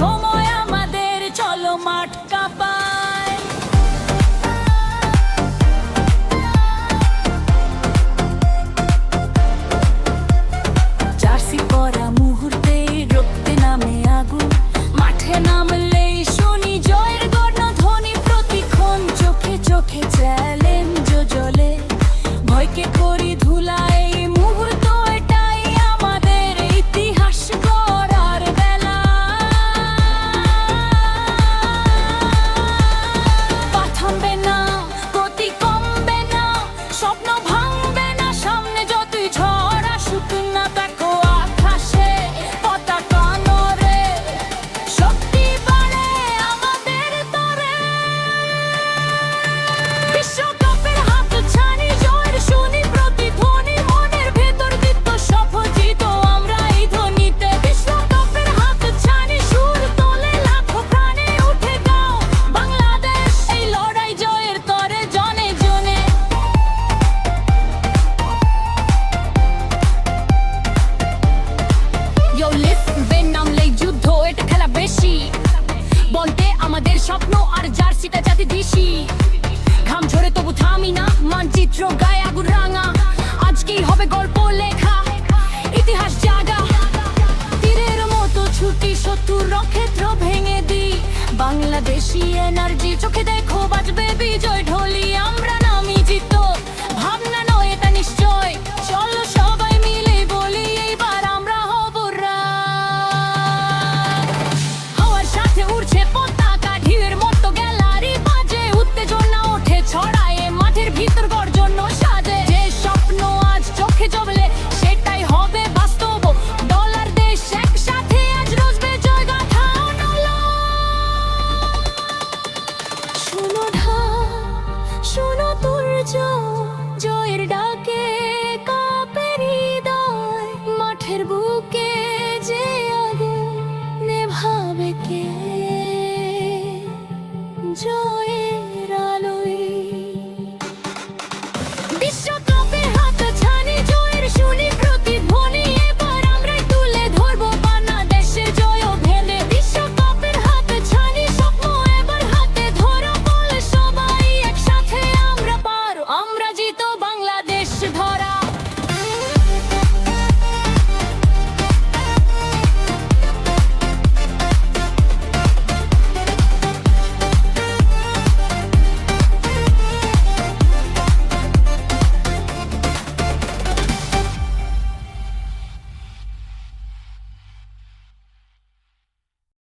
সময় আমাদের, চলো মাঠ কাঁপায়। জার্সি পরা মুহূর্তে রক্তে নামে আগুন। মাঠে নামলেই শুনি জয়ের গর্ণধ্বনি প্রতিক্ষণ চোখে চোখে চ্যালেঞ্জ জ্বলে। ভয়কে করি ধুলাই স্বপ্ন আর জাতি দিশি। ঘাম ঝরে তবু থামি না, মানচিত্র গায়ে আগুন রাঙা। আজকেই হবে গল্প লেখা, ইতিহাস জাগা। তীরের মতো ছুটি শত্রুর রক্ষেত্র ভেঙে দি বাংলাদেশি এনার্জি, চোখে দেখো বাজবে বিজয় ঢোলি। Oh, yeah.